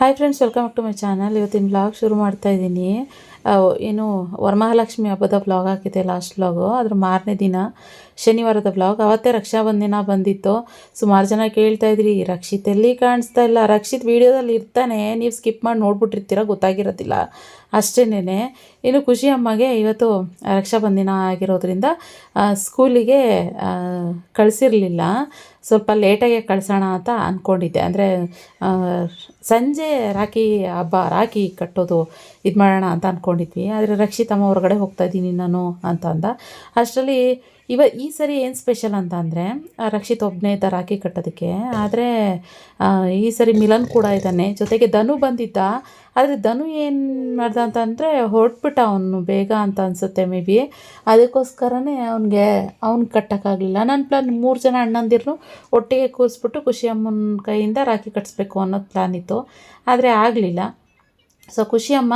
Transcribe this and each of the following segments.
Hi friends welcome to my channel ಇವತ್ತಿನ blog ಶುರು ಮಾಡ್ತಾ ಇದ್ದೀನಿ. ಏನು ವರಮಹಾಲಕ್ಷ್ಮಿ ಹಬ್ಬದ ಬ್ಲಾಗ್ ಹಾಕಿದೆ ಲಾಸ್ಟ್ ಬ್ಲಾಗು ಅದ್ರ ಮಾರನೇ ದಿನ ಶನಿವಾರದ ಬ್ಲಾಗ್ ಅವತ್ತೇ ರಕ್ಷಾಬಂಧನ ಬಂದಿತ್ತು. ಸುಮಾರು ಜನ ಕೇಳ್ತಾ ಇದ್ರಿ, ರಕ್ಷಿತ್ ಎಲ್ಲಿ ಕಾಣಿಸ್ತಾ ಇಲ್ಲ? ರಕ್ಷಿತ್ ವೀಡಿಯೋದಲ್ಲಿ ಇರ್ತಾನೆ. ನೀವು ಸ್ಕಿಪ್ ಮಾಡಿ ನೋಡ್ಬಿಟ್ಟಿರ್ತೀರ? ಗೊತ್ತಾಗಿರೋದಿಲ್ಲ. ಅಷ್ಟೇನೆ ಇನ್ನು ಖುಷಿ ಅಮ್ಮಗೆ ಇವತ್ತು ರಕ್ಷಾಬಂಧನ ಆಗಿರೋದ್ರಿಂದ ಸ್ಕೂಲಿಗೆ ಕಳಿಸಿರಲಿಲ್ಲ. ಸ್ವಲ್ಪ ಲೇಟಾಗೆ ಕಳಿಸೋಣ ಅಂತ ಅಂದ್ಕೊಂಡಿದ್ದೆ ಅಂದರೆ ಸಂಜೆ ರಾಖಿ ಹಬ್ಬ, ರಾಖಿ ಕಟ್ಟೋದು ಇದು ಮಾಡೋಣ ಅಂತ ಅಂದ್ಕೊಂಡಿದ್ವಿ ಆದರೆ ರಕ್ಷಿತಮ್ಮ ಹೊರಗಡೆ ಹೋಗ್ತಾ ಇದ್ದೀನಿ ನಾನು ಅಂತ ಅಂದ. ಅಷ್ಟರಲ್ಲಿ ಇವ ಈ ಸರಿ ಏನು ಸ್ಪೆಷಲ್ ಅಂತ ಅಂದರೆ ರಕ್ಷಿತ್ ಒಬ್ಬನೇ ಇದ್ದ ರಾಖಿ ಕಟ್ಟೋದಕ್ಕೆ, ಆದರೆ ಈ ಸರಿ ಮಿಲನ್ ಕೂಡ ಇದ್ದಾನೆ. ಜೊತೆಗೆ ಧನು ಬಂದಿದ್ದ. ಆದರೆ ಧನು ಏನು ಮಾಡ್ದ ಅಂತ ಅಂದರೆ, ಹೊರಟ್ಬಿಟ್ಟ ಅವನು ಬೇಗ ಅಂತ ಅನಿಸುತ್ತೆ ಮೇ ಬಿ. ಅದಕ್ಕೋಸ್ಕರನೇ ಅವನಿಗೆ ಅವ್ನು ಕಟ್ಟೋಕ್ಕಾಗಲಿಲ್ಲ. ನನ್ನ ಪ್ಲಾನ್ ಮೂರು ಜನ ಅಣ್ಣಂದಿರು ಒಟ್ಟಿಗೆ ಕೂರಿಸ್ಬಿಟ್ಟು ಖುಷಿಯಮ್ಮನ ಕೈಯಿಂದ ರಾಖಿ ಕಟ್ಟಿಸ್ಬೇಕು ಅನ್ನೋದು ಪ್ಲಾನ್ ಇತ್ತು. ಆದರೆ ಆಗಲಿಲ್ಲ. ಸೊ ಖುಷಿಯಮ್ಮ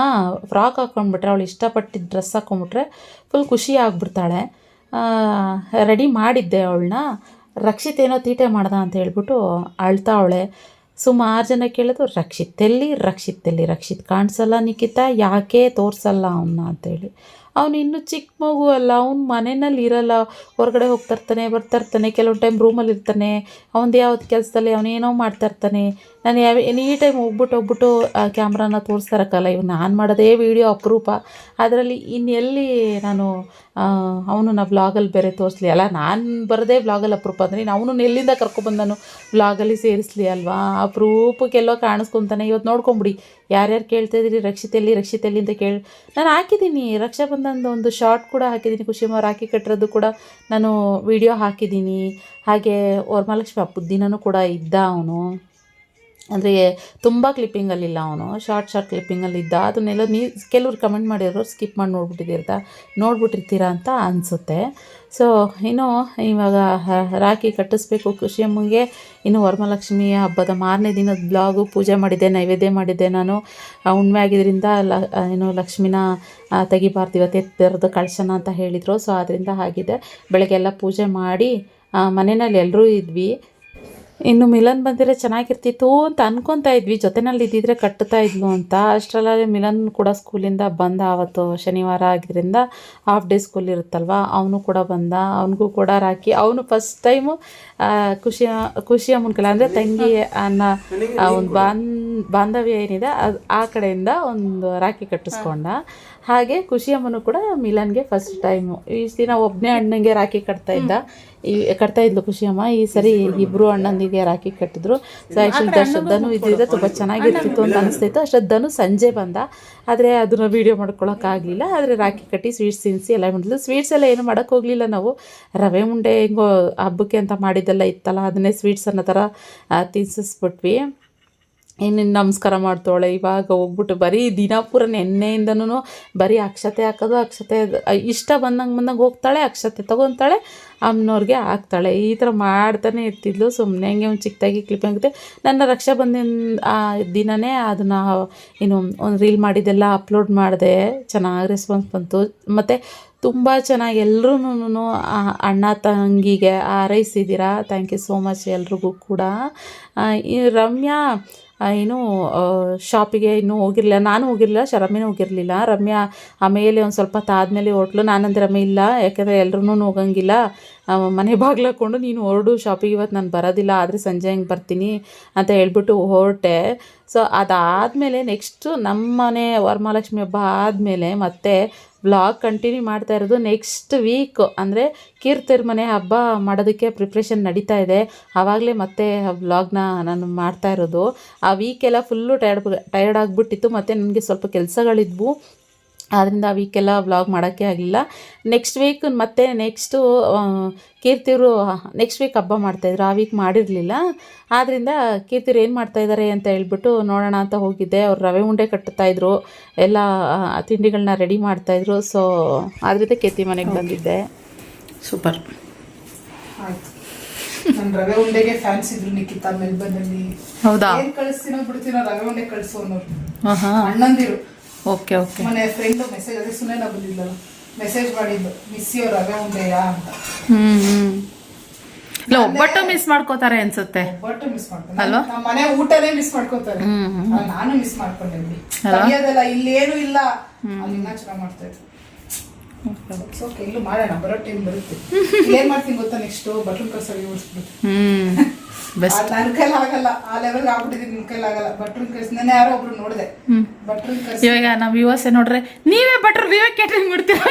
ಫ್ರಾಕ್ ಹಾಕ್ಕೊಂಡ್ಬಿಟ್ರೆ ಅವಳು ಇಷ್ಟಪಟ್ಟಿದ್ದ ಡ್ರೆಸ್ ಹಾಕ್ಕೊಂಡ್ಬಿಟ್ರೆ ಫುಲ್ ಖುಷಿ ಆಗ್ಬಿಡ್ತಾಳೆ. ರೆಡಿ ಮಾಡಿದ್ದೆ ಅವಳನ್ನ. ರಕ್ಷಿತ್ ಏನೋ ತೀಟೆ ಮಾಡ್ದ ಅಂತ ಹೇಳ್ಬಿಟ್ಟು ಅಳ್ತಾ ಅವಳೆ. ಸುಮಾರು ಜನ ಕೇಳಿದ್ರು, ರಕ್ಷಿತ್ ಎಲ್ಲಿ? ರಕ್ಷಿತ್ ಎಲ್ಲಿ? ರಕ್ಷಿತ್ ಕಾಣಿಸಲ್ಲ ನಿಖಿತ? ಯಾಕೆ ತೋರಿಸಲ್ಲ ಅವನ್ನ ಅಂತೇಳಿ ಅವನು ಇನ್ನೂ ಚಿಕ್ಕ ಮಗು ಅಲ್ಲ, ಅವ್ನು ಮನೆಯಲ್ಲಿ ಇರಲ್ಲ. ಹೊರಗಡೆ ಹೋಗ್ತಾ ಇರ್ತಾನೆ, ಬರ್ತಾ ಇರ್ತಾನೆ, ಕೆಲವೊಂದು ಟೈಮ್ ರೂಮಲ್ಲಿ ಇರ್ತಾನೆ. ಅವ್ನದ್ದು ಯಾವ್ದು ಕೆಲಸದಲ್ಲಿ ಅವನೇನೋ ಮಾಡ್ತಾ ಇರ್ತಾನೆ. ನಾನು ಯಾವ, ಎನಿ ಟೈಮ್ ಹೋಗ್ಬಿಟ್ಟು ಹೋಗ್ಬಿಟ್ಟು, ಆ ಕ್ಯಾಮ್ರಾನ ತೋರಿಸ್ತಾರಕ್ಕಲ್ಲ ಇವ್ ನಾನು ಮಾಡೋದೇ ವೀಡಿಯೋ ಅಪರೂಪ. ಅದರಲ್ಲಿ ಇನ್ನೆಲ್ಲಿ ನಾನು ಅವನು ನಾ ಬ್ಲಾಗಲ್ಲಿ ಬೇರೆ ತೋರಿಸ್ಲಿ? ಅಲ್ಲ, ನಾನು ಬರೋದೇ ಬ್ಲಾಗಲ್ಲಿ ಅಪರೂಪ. ಅಂದರೆ ಅವನು ಎಲ್ಲಿಂದ ಕರ್ಕೊಬಂದನು? ಬ್ಲಾಗಲ್ಲಿ ಸೇರಿಸ್ಲಿ ಅಲ್ವಾ? ಅಪರೂಪಕ್ಕೆಲ್ಲೋ ಕಾಣಿಸ್ಕೊತಾನೆ. ಇವತ್ತು ನೋಡ್ಕೊಂಬಿಡಿ. ಯಾರ್ಯಾರು ಕೇಳ್ತಾ ಇದ್ದೀರಿ? ರಕ್ಷಿತೆಯಲ್ಲಿ ರಕ್ಷಿತ್ ಎಲ್ಲಿ ಅಂತ ಕೇಳಿ ನಾನು ಹಾಕಿದ್ದೀನಿ. ರಕ್ಷಾಬಂಧನದ ಒಂದು ಶಾರ್ಟ್ ಕೂಡ ಹಾಕಿದ್ದೀನಿ. ಖುಷಿಯಮ್ಮ ರಾಖಿ ಕಟ್ಟಿರೋದು ಕೂಡ ನಾನು ವಿಡಿಯೋ ಹಾಕಿದ್ದೀನಿ. ಹಾಗೆ ವರಮಹಾಲಕ್ಷ್ಮಿ ಹಬ್ಬದ ದಿನನೂ ಕೂಡ ಇದ್ದ ಅವನು. ಅಂದರೆ ತುಂಬ ಕ್ಲಿಪ್ಪಿಂಗಲ್ಲಿಲ್ಲ ಅವನು. ಶಾರ್ಟ್ ಶಾರ್ಟ್ ಕ್ಲಿಪ್ಪಿಂಗಲ್ಲಿದ್ದ ಅದನ್ನೆಲ್ಲ ನೀವು ಕೆಲವ್ರು ಕಮೆಂಟ್ ಮಾಡಿರೋರು ಸ್ಕಿಪ್ ಮಾಡಿ ನೋಡ್ಬಿಟ್ಟಿದ್ದೀರ ನೋಡ್ಬಿಟ್ಟಿರ್ತೀರಾ ಅಂತ ಅನಿಸುತ್ತೆ. ಸೊ ಇನ್ನು ಇವಾಗ ರಾಖಿ ಕಟ್ಟಿಸ್ಬೇಕು. ಖುಷಿ ಅಮ್ಮಂಗೆ ಇನ್ನು ವರಮಹಾಲಕ್ಷ್ಮಿಯ ಹಬ್ಬದ ಮಾರನೇ ದಿನದ ಬ್ಲಾಗು ಪೂಜೆ ಮಾಡಿದ್ದೆ, ನೈವೇದ್ಯ ಮಾಡಿದ್ದೆ ನಾನು. ಉಣ್ಮೆ ಆಗಿದ್ದರಿಂದ ಲ ಏನು ಲಕ್ಷ್ಮಿನ ತೆಗಿಬಾರ್ದು. ಇವತ್ತು ಎತ್ತರದ ಕಳ್ಸೋಣ ಅಂತ ಹೇಳಿದರು. ಸೊ ಅದರಿಂದ ಆಗಿದೆ ಬೆಳಗ್ಗೆ ಎಲ್ಲ ಪೂಜೆ ಮಾಡಿ ಮನೆಯಲ್ಲಿ ಎಲ್ಲರೂ ಇದ್ವಿ. ಇನ್ನು ಮಿಲನ್ ಬಂದಿದ್ರೆ ಚೆನ್ನಾಗಿರ್ತಿತ್ತು ಅಂತ ಅನ್ಕೊತಾ ಇದ್ವಿ. ಜೊತೆನಲ್ಲಿ ಇದ್ದಿದ್ರೆ ಕಟ್ಟುತ್ತಾ ಇದ್ಲು ಅಂತ. ಅಷ್ಟರಲ್ಲೇ ಮಿಲನ್ ಕೂಡ ಸ್ಕೂಲಿಂದ ಬಂದ ಆವತ್ತು ಶನಿವಾರ ಆಗಿದ್ದರಿಂದ ಹಾಫ್ ಡೇ ಸ್ಕೂಲ್ ಇರುತ್ತಲ್ವ? ಅವನು ಕೂಡ ಬಂದ. ಅವನಿಗೂ ಕೂಡ ರಾಕಿ ಅವನು ಫಸ್ಟ್ ಟೈಮು ಖುಷಿಯ ಖುಷಿಯ ಮುನ್ಕಲ ಅಂದರೆ ತಂಗಿ ಅನ್ನ ಒಂದು ಬಾನ್, ಬಾಂಧವ್ಯ ಏನಿದೆ, ಅದು ಆ ಕಡೆಯಿಂದ ಒಂದು ರಾಖಿ ಕಟ್ಟಿಸ್ಕೊಂಡ. ಹಾಗೆ ಖುಷಿಯಮ್ಮನು ಕೂಡ ಮಿಲನ್ಗೆ ಫಸ್ಟ್ ಟೈಮು ಇಷ್ಟು ದಿನ ಒಬ್ಬನೇ ಅಣ್ಣಂಗೆ ರಾಖಿ ಕಟ್ತಾ ಇದ್ದ. ಈ ಕಟ್ತಾ ಇದ್ಲು ಖುಷಿಯಮ್ಮ ಈ ಸರಿ ಇಬ್ರು ಅಣ್ಣಂದಿಗೆ ರಾಖಿ ಕಟ್ಟಿದ್ರು. ಸೊ ಆ್ಯಕ್ಚುಲಿ ಅಶ್ರದ್ಧನು ಇದ್ದಿದ್ರೆ ತುಂಬ ಚೆನ್ನಾಗಿರ್ತಿತ್ತು ಅಂತ ಅನಿಸ್ತಿತ್ತು. ಅಶ್ರದ್ಧನು ಸಂಜೆ ಬಂದ. ಆದರೆ ಅದನ್ನು ವೀಡಿಯೋ ಮಾಡ್ಕೊಳಕ್ಕಾಗಲಿಲ್ಲ ಆದರೆ ರಾಖಿ ಕಟ್ಟಿ ಸ್ವೀಟ್ಸ್ ತಿನ್ನಿಸಿ ಎಲ್ಲ ಮಾಡಿದ್ಲು ಸ್ವೀಟ್ಸ್ ಎಲ್ಲ ಏನು ಮಾಡೋಕ್ಕೆ ಹೋಗಲಿಲ್ಲ ನಾವು. ರವೆ ಮುಂಡೆ ಹೆಂಗೋ ಹಬ್ಬಕ್ಕೆ ಅಂತ ಮಾಡಿದ್ದೆಲ್ಲ ಇತ್ತಲ್ಲ ಅದನ್ನೇ ಸ್ವೀಟ್ಸ್ ಅನ್ನೋ ಥರ ಆ, ಇನ್ನು ನಮಸ್ಕಾರ ಮಾಡ್ತಾಳೆ ಇವಾಗ ಹೋಗ್ಬಿಟ್ಟು ಬರೀ ದಿನ ಪೂರ ನೆನ್ನೆಯಿಂದನೂ ಬರೀ ಅಕ್ಷತೆ ಹಾಕೋದು, ಅಕ್ಷತೆ ಇಷ್ಟ ಬಂದಂಗೆ ಬಂದಂಗೆ ಹೋಗ್ತಾಳೆ, ಅಕ್ಷತೆ ತೊಗೊತಾಳೆ, ಅಮ್ಮನವ್ರಿಗೆ ಹಾಕ್ತಾಳೆ. ಈ ಥರ ಮಾಡ್ತಾನೆ ಇರ್ತಿದ್ಲು. ಸುಮ್ಮನೆ ಹಂಗೆ ಒಂದು ಚಿಕ್ಕದಾಗಿ ಕ್ಲಿಪ್ ಆಗುತ್ತೆ ನನ್ನ ರಕ್ಷಾಬಂಧನ ಆ ದಿನವೇ ಅದನ್ನು, ಏನು, ಒಂದು ರೀಲ್ ಮಾಡಿದ್ದೆಲ್ಲ ಅಪ್ಲೋಡ್ ಮಾಡಿದೆ. ಚೆನ್ನಾಗಿ ರೆಸ್ಪಾನ್ಸ್ ಬಂತು. ಮತ್ತು ತುಂಬ ಚೆನ್ನಾಗಿ ಎಲ್ಲರೂ ಅಣ್ಣ ತಂಗಿಗೆ ಹಾರೈಸಿದ್ದೀರಾ ಥ್ಯಾಂಕ್ ಯು ಸೋ ಮಚ್ ಎಲ್ರಿಗೂ ಕೂಡ. ಈ ರಮ್ಯಾ ಏನು ಶಾಪಿಗೆ ಇನ್ನೂ ಹೋಗಿರಲಿಲ್ಲ. ನಾನು ಹೋಗಿರಲಿಲ್ಲ, ಶರಮ್ಯನೂ ಹೋಗಿರಲಿಲ್ಲ. ರಮ್ಯಾ ಆಮೇಲೆ ಒಂದು ಸ್ವಲ್ಪ ತಾದ್ಮೇಲೆ ಹೊರಟ್ಲು. ನಾನಂದ್ರೆ ರಮ್ಯ ಇಲ್ಲ, ಯಾಕಂದರೆ ಎಲ್ರೂ ಹೋಗಂಗಿಲ್ಲ. ಮನೆ ಬಾಗ್ಲು ಹಾಕ್ಕೊಂಡು ನೀನು ಹೊರಡು ಶಾಪಿಗೆ ಇವತ್ತು ನಾನು ಬರೋದಿಲ್ಲ, ಆದರೆ ಸಂಜೆ ಹಂಗೆ ಬರ್ತೀನಿ ಅಂತ ಹೇಳ್ಬಿಟ್ಟು ಹೊರಟೆ. ಸೊ ಅದಾದಮೇಲೆ ನೆಕ್ಸ್ಟು ನಮ್ಮ ಮನೆ ವರಮಹಾಲಕ್ಷ್ಮಿ ಹಬ್ಬ ಆದಮೇಲೆ ಮತ್ತೆ ವ್ಲಾಗ್ ಕಂಟಿನ್ಯೂ ಮಾಡ್ತಾ ಇರೋದು ನೆಕ್ಸ್ಟ್ ವೀಕ್ ಅಂದರೆ ಕೀರ್ತಿರ್ ಮನೆ ಹಬ್ಬ ಮಾಡೋದಕ್ಕೆ ಪ್ರಿಪ್ರೇಷನ್ ನಡೀತಾ ಇದೆ. ಆವಾಗಲೇ ಮತ್ತೆ ವ್ಲಾಗ್ನ ನಾನು ಮಾಡ್ತಾ ಇರೋದು. ಆ ವೀಕೆಲ್ಲ ಫುಲ್ಲು ಟಯರ್ಡ್ ಟಯರ್ಡ್ ಆಗಿಬಿಟ್ಟಿತ್ತು. ಮತ್ತು ನನಗೆ ಸ್ವಲ್ಪ ಕೆಲಸಗಳಿದ್ವು. ಆದ್ದರಿಂದ ಆ ವೀಕೆಲ್ಲ ವ್ಲಾಗ್ ಮಾಡೋಕ್ಕೆ ಆಗಲಿಲ್ಲ. ನೆಕ್ಸ್ಟ್ ವೀಕ್ ಮತ್ತೆ ನೆಕ್ಸ್ಟು ಕೀರ್ತಿಯವರು ನೆಕ್ಸ್ಟ್ ವೀಕ್ ಹಬ್ಬ ಮಾಡ್ತಾಯಿದ್ರು ಆ ವೀಕ್ ಮಾಡಿರಲಿಲ್ಲ. ಆದ್ದರಿಂದ ಕೀರ್ತಿಯವ್ರು ಏನು ಮಾಡ್ತಾಯಿದ್ದಾರೆ ಅಂತ ಹೇಳ್ಬಿಟ್ಟು ನೋಡೋಣ ಅಂತ ಹೋಗಿದ್ದೆ. ಅವ್ರು ರವೆ ಉಂಡೆ ಕಟ್ತಾಯಿದ್ರು ಎಲ್ಲ ತಿಂಡಿಗಳನ್ನ ರೆಡಿ ಮಾಡ್ತಾಯಿದ್ರು ಸೊ ಆದ್ರಿಂದ ಕೀರ್ತಿ ಮನೆಗೆ ಬಂದಿದ್ದೆ. ಸೂಪರ್ ಆಯ್ತು. ನನ್ ರವೆ ಉಂಡೆಗೆ ಫ್ಯಾನ್ಸ್ ಇದ್ರು ನಿಖಿತ ಮೆಲ್ಬರ್ನಲ್ಲಿ ಹೌದಾ? ಏನ್ ಕಳಿಸ್ತೀನೋ ಬಿಡ್ತೀನೋ ರವೆ ಉಂಡೆ ಅಣ್ಣಂದಿರು. ಓಕೆ ಓಕೆ ಮನೆ ಫ್ರೆಂಡ್ ಮೆಸೇಜ್ ಅದೇ ಸುಮ್ಮನೆ ಬಂದಿದ್ದಲ್ಲ ಮೆಸೇಜ್ ಮಾಡಿದ್ದು ಮಿಸ್ ಯೋ ರವೆ ಉಂಡೆಯಾ ಅಂತ. ಹ್ಮ್ ಹ್ಮ್. ಇಲ್ಲ ಒಬ್ಬಟ್ಟು ಮಿಸ್ ಮಾಡ್ಕೋತಾರೆ ಅನ್ಸುತ್ತೆ. ಒಬ್ಬಟ್ಟು ಮಿಸ್ ಅಲ್ವಾ? ನಮ್ಮ ಮನೆ ಊಟನೇ ಮಿಸ್ ಮಾಡ್ಕೋತಾರೆ. ನಾನು ಮಿಸ್ ಮಾಡ್ಕೊಂಡೆ ಇಲ್ಲಿ. ಕಲಿಯೋದೆಲ್ಲ ಇಲ್ಲಿ. ಏನು ಇಲ್ಲ ಅಲ್ಲಿ ಇನ್ನ ಚೆನ್ನಾಗಿ ಮಾಡ್ತಾ ಇದ್ರು. ಇಲ್ಲೂ ಮಾಡೋಣ ಬರೋ ಟೈಮ್ ಬರುತ್ತೆ. ಏನ್ ಮಾಡ್ತೀನಿ ಗೊತ್ತಾ ನೆಕ್ಸ್ಟ್ ಬಟ್ಲು ಕಳ್ಸೋಗಿ ಓಡಿಸ್ಬಿಟ್ಟು ಹ್ಮ್. ಬೆಸ್ಟ್ ನನ್ನ ಕೈಲಿ ಆಗಲ್ಲ ಆ ಲೆವೆಲ್ ಆಗ್ಬಿಟ್ಟಿದ್ದೀನಿ ನಿನ್ ಕೈಲಿ ಆಗಲ್ಲ. ಬಟ್ರನ್ ಕಳ್ಸಿ ನಾನು ಯಾರೋ ಒಬ್ರು ನೋಡಿದೆ. ಬಟ್ರನ್ ಕಳ್ಸಿ ಇವಾಗ ನಾವು ಯುವಸೆ ನೋಡ್ರೆ ನೀವೇ ಭಟ್ರು ನೀವೇ ಕೇಟ್ರಿಂಗ್ ಮಾಡ್ತೀರಾ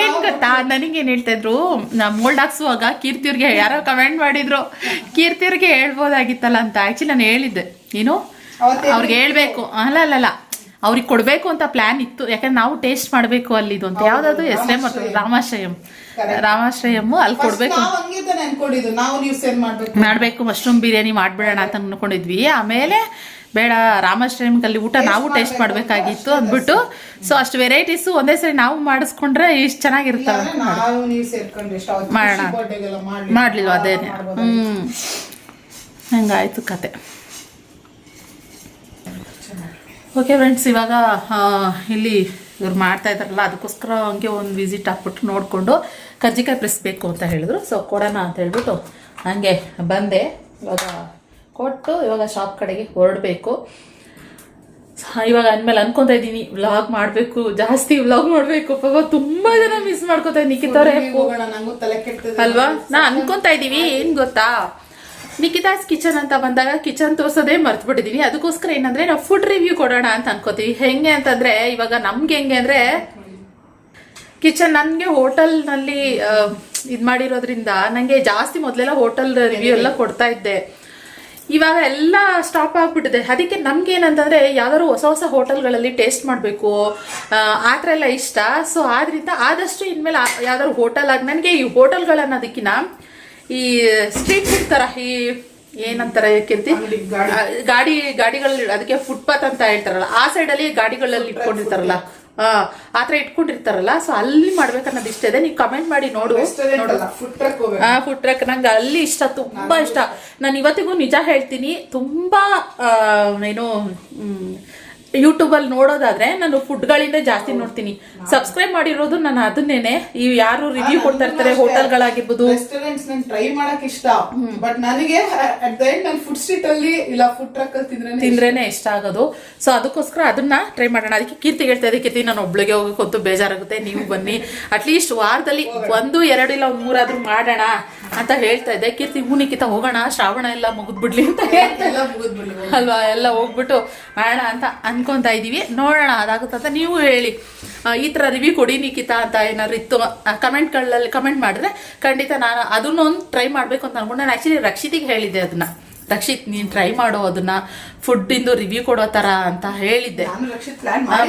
ಏನ್ ಗೊತ್ತಾ? ನನಗೇನ್ ಹೇಳ್ತಾ ಇದ್ರು ನಾ ಮೋಲ್ಡ್ ಹಾಕ್ಸುವಾಗ ಕೀರ್ತಿಯವ್ರಿಗೆ ಯಾರೋ ಕಮೆಂಟ್ ಮಾಡಿದ್ರು. ಕೀರ್ತಿಯವ್ರಿಗೆ ಹೇಳ್ಬೋದಾಗಿತ್ತಲ್ಲ ಅಂತ. ಆಕ್ಚುಲಿ ನಾನು ಹೇಳಿದ್ದೆ. ಏನು? ಅವ್ರಿಗೆ ಹೇಳ್ಬೇಕು. ಅಲ್ಲ ಅಲ್ಲ ಅಲ್ಲ. ಅವ್ರಿಗೆ ಕೊಡಬೇಕು ಅಂತ ಪ್ಲಾನ್ ಇತ್ತು. ಯಾಕಂದ್ರೆ ನಾವು ಟೇಸ್ಟ್ ಮಾಡಬೇಕು ಅಲ್ಲಿ ಇದು ಅಂತ. ಯಾವ್ದಾದ್ರು ಹೆಸರೇ ಮಾಡ್ತಾರೆ ರಾಮಾಶ್ರಯಂ. ರಾಮಾಶ್ರಯಂ ಅಲ್ಲಿ ಕೊಡಬೇಕು. ಮಾಡಬೇಕು. ಮಶ್ರೂಮ್ ಬಿರಿಯಾನಿ ಮಾಡ್ಬಿಡೋಣ ಅಂತ ಅನ್ಕೊಂಡಿದ್ವಿ. ಆಮೇಲೆ ಬೇಡ ರಾಮಾಶ್ರಯಂಗಲ್ಲಿ ಊಟ ನಾವು ಟೇಸ್ಟ್ ಮಾಡಬೇಕಾಗಿತ್ತು ಅಂದ್ಬಿಟ್ಟು. ಸೊ ಅಷ್ಟು ವೆರೈಟೀಸ್ ಒಂದೇ ಸರಿ ನಾವು ಮಾಡಿಸ್ಕೊಂಡ್ರೆ ಇಷ್ಟು ಚೆನ್ನಾಗಿರ್ತವೆ ಮಾಡೋಣ. ಮಾಡಲಿಲ್ಲ. ಅದೇನೆ ಹ್ಮ್. ಹಂಗಾಯ್ತು ಕತೆ. ಓಕೆ ಫ್ರೆಂಡ್ಸ್ ಇವಾಗ ಇಲ್ಲಿ ಇವ್ರು ಮಾಡ್ತಾ ಇದ್ದಾರಲ್ಲ ಅದಕ್ಕೋಸ್ಕರ ಹಂಗೆ ಒಂದು ವಿಸಿಟ್ ಹಾಕ್ಬಿಟ್ಟು ನೋಡಿಕೊಂಡು ಕಜ್ಜಿಕಾಯಿ ಪ್ರೆಸ್ಬೇಕು ಅಂತ ಹೇಳಿದ್ರು. ಸೊ ಕೊಡೋಣ ಅಂತ ಹೇಳ್ಬಿಟ್ಟು ಹಂಗೆ ಬಂದೆ. ಇವಾಗ ಕೊಟ್ಟು ಇವಾಗ ಶಾಪ್ ಕಡೆಗೆ ಹೊರಡಬೇಕು. ಇವಾಗ ಅಂದಮೇಲೆ ಅನ್ಕೊತಾ ಇದ್ದೀನಿ ವ್ಲಾಗ್ ಮಾಡಬೇಕು ಜಾಸ್ತಿ ವ್ಲಾಗ್ ಮಾಡಬೇಕು. ಪಾಪ ತುಂಬಾ ಜನ ಮಿಸ್ ಮಾಡ್ಕೊತಾ ಇದ್ದೀನಿ ಅವರೇ. ಅಲ್ವಾ? ನಾ ಅನ್ಕೊತಾ ಇದೀವಿ ಏನ್ ಗೊತ್ತಾ? ನಿಖಿತಾಸ್ ಕಿಚನ್ ಅಂತ ಬಂದಾಗ ಕಿಚನ್ ತೋರ್ಸೋದೇ ಮರ್ತು ಬಿಟ್ಟಿದೀವಿ ಅದಕ್ಕೋಸ್ಕರ ಏನಂದ್ರೆ ನಾವು ಫುಡ್ ರಿವ್ಯೂ ಕೊಡೋಣ ಅಂತ ಅನ್ಕೋತೀವಿ. ಹೆಂಗೆ ಅಂತಂದ್ರೆ ಇವಾಗ ನಮ್ಗೆ ಹೆಂಗೆ ಅಂದ್ರೆ ಕಿಚನ್ ನನಗೆ ಹೋಟೆಲ್ನಲ್ಲಿ ಇದು ಮಾಡಿರೋದ್ರಿಂದ ನನಗೆ ಜಾಸ್ತಿ ಮೊದಲೆಲ್ಲ ಹೋಟೆಲ್ ರಿವ್ಯೂ ಎಲ್ಲ ಕೊಡ್ತಾ ಇದ್ದೆ. ಇವಾಗ ಎಲ್ಲ ಸ್ಟಾಪ್ ಆಗ್ಬಿಟ್ಟಿದೆ. ಅದಕ್ಕೆ ನಮ್ಗೆ ಏನಂತಂದ್ರೆ ಯಾವ್ದಾದ್ರು ಹೊಸ ಹೊಸ ಹೋಟೆಲ್ಗಳಲ್ಲಿ ಟೇಸ್ಟ್ ಮಾಡಬೇಕು. ಆ ಥರ ಎಲ್ಲ ಇಷ್ಟ. ಸೊ ಆದ್ರಿಂದ ಆದಷ್ಟು ಇನ್ಮೇಲೆ ಯಾವ್ದಾದ್ರು ಹೋಟೆಲ್ ಆಗಿ ನನಗೆ ಈ ಹೋಟೆಲ್ಗಳನ್ನೋದಕ್ಕಿನ್ನ ಅನ್ನೋದಕ್ಕಿಂತ ಈ ಸ್ಟ್ರೀಟ್ ಫುಡ್ ತರ ಈ ಏನಂತಾರೆ ಕೀರ್ತಿ? ಗಾಡಿ ಗಾಡಿಗಳಲ್ಲಿ ಅದಕ್ಕೆ ಫುಟ್ಪಾತ್ ಅಂತ ಹೇಳ್ತಾರಲ್ಲ ಆ ಸೈಡಲ್ಲಿ ಗಾಡಿಗಳಲ್ಲಿ ಇಟ್ಕೊಂಡಿರ್ತಾರಲ್ಲ. ಆ ಆ ಥರ ಇಟ್ಕೊಂಡಿರ್ತಾರಲ್ಲ ಸೊ ಅಲ್ಲಿ ಮಾಡ್ಬೇಕನ್ನೋದು ಇಷ್ಟ ಇದೆ ನೀವು ಕಮೆಂಟ್ ಮಾಡಿ ನೋಡು. ಹಾ ಫುಡ್ ಟ್ರಕ್ ನಂಗೆ ಅಲ್ಲಿ ಇಷ್ಟ ತುಂಬಾ ಇಷ್ಟ. ನಾನು ಇವತ್ತಿಗೂ ನಿಜ ಹೇಳ್ತೀನಿ ತುಂಬಾ ಏನು ಯೂಟ್ಯೂಬಲ್ಲಿ ನೋಡೋದಾದ್ರೆ ನಾನು ಫುಡ್ಗಳಿಂದ ಜಾಸ್ತಿ ನೋಡ್ತೀನಿ. ಸಬ್ಸ್ಕ್ರೈಬ್ ಮಾಡಿರೋದು ನಾನು ಅದನ್ನೇನೆ. ಈ ಯಾರು ರಿವ್ಯೂ ಕೊಡ್ತಾ ಇರ್ತಾರೆ ಹೋಟೆಲ್ಗಳಾಗಿರ್ಬೋದು. ರೆಸ್ಟೋರೆಂಟ್ಸ್ ನಾನು ಟ್ರೈ ಮಾಡಕ್ ಇಷ್ಟ. ಬಟ್ ನನಗೆ ಅಟ್ ದ ಎಂಡ್ ನಾನು ಫುಡ್ ಸ್ಟ್ರೀಟ್ ಅಲ್ಲಿ ಇಲ್ಲ ಫುಡ್ ಟ್ರಕ್ ಅಲ್ಲಿ ತಿಂದ್ರೆ ತಿಂದ್ರೇನೆ ಇಷ್ಟ ಆಗೋದು. ಸೊ ಅದಕ್ಕೋಸ್ಕರ ಅದನ್ನ ಟ್ರೈ ಮಾಡೋಣ. ಅದಕ್ಕೆ ಕೀರ್ತಿ ಹೇಳ್ತಾ ಇದೆ. ಕೀರ್ತಿ ನಾನು ಒಬ್ಳಿಗೆ ಹೋಗಿ ಹೊತ್ತು ಬೇಜಾರಾಗುತ್ತೆ. ನೀವು ಬನ್ನಿ. ಅಟ್ಲೀಸ್ಟ್ ವಾರದಲ್ಲಿ ಒಂದು ಎರಡು ಇಲ್ಲ ಒಂದು ಮೂರಾದ್ರೂ ಮಾಡೋಣ ಅಂತ ಹೇಳ್ತಾ ಇದ್ದೆ ಕೀರ್ತಿ ಹೂನಿಕಿತ ಹೋಗೋಣ. ಶ್ರಾವಣ ಎಲ್ಲ ಮುಗಿದ್ಬಿಡ್ಲಿ ಅಂತ ಹೇಳ್ತಾ ಅಲ್ವಾ? ಎಲ್ಲ ಹೋಗ್ಬಿಟ್ಟು ಮಾಡೋಣ ಅಂತ ಅನ್ಕೊಂತಾ ಇದೀವಿ. ನೋಡೋಣ ಅದಾಗುತ್ತೆ ಅಂತ ನೀವು ಹೇಳಿ. ಈ ಥರ ರಿವ್ಯೂ ಕೊಡಿ ನಿಖಿತಾ ಅಂತ ಏನಾದ್ರು ಇತ್ತು. ಕಮೆಂಟ್ಗಳಲ್ಲಿ ಕಮೆಂಟ್ ಮಾಡಿದ್ರೆ ಖಂಡಿತ ನಾನು ಅದನ್ನೊಂದು ಟ್ರೈ ಮಾಡಬೇಕು ಅಂತ ಅನ್ಕೊಂಡು. ನಾನು ಆ್ಯಕ್ಚುಲಿ ರಕ್ಷಿತಿಗೆ ಹೇಳಿದ್ದೆ ಅದನ್ನ. ರಕ್ಷಿತ್ ನೀನು ಟ್ರೈ ಮಾಡೋ ಅದನ್ನ ಫುಡ್ಡಿಂದು ರಿವ್ಯೂ ಕೊಡೋ ಥರ ಅಂತ ಹೇಳಿದ್ದೆ.